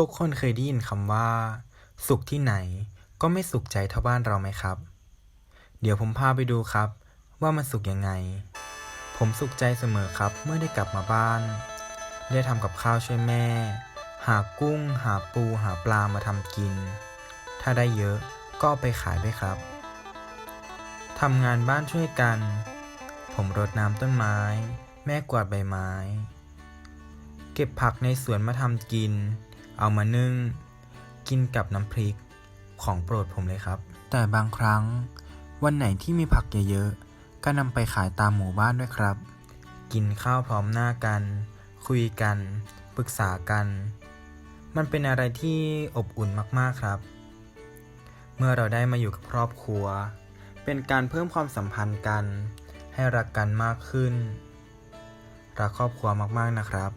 ทุกคนเคยได้ยินคำว่า สุขที่ไหนก็ไม่สุขใจเท่าบ้านเราไหมครับ เดี๋ยวผมพาไปดูครับ ว่ามันสุขยังไง ผมสุขใจเสมอครับเมื่อได้กลับมาบ้าน ได้ทำกับข้าวช่วยแม่ หากุ้ง หาปู หาปลามาทำกิน ถ้าได้เยอะก็ไปขายด้วยครับทำงานบ้านช่วยกัน ผมรดน้ำต้นไม้ แม่กวาดใบไม้ เก็บผักในสวนมาทำกิน เอามานึ่ง กินกับน้ำพริกของโปรดผมเลยครับ แต่บางครั้งวันไหนที่มีผักเยอะๆ ก็นำไปขายตามหมู่บ้านด้วยครับ กินข้าวพร้อมหน้ากัน คุยกันปรึกษากัน มันเป็นอะไรที่อบอุ่นมากๆครับ เมื่อเราได้มาอยู่กับครอบครัว เป็นการเพิ่มความสัมพันธ์กัน ให้รักกันมากขึ้น รักครอบครัวมากๆนะครับ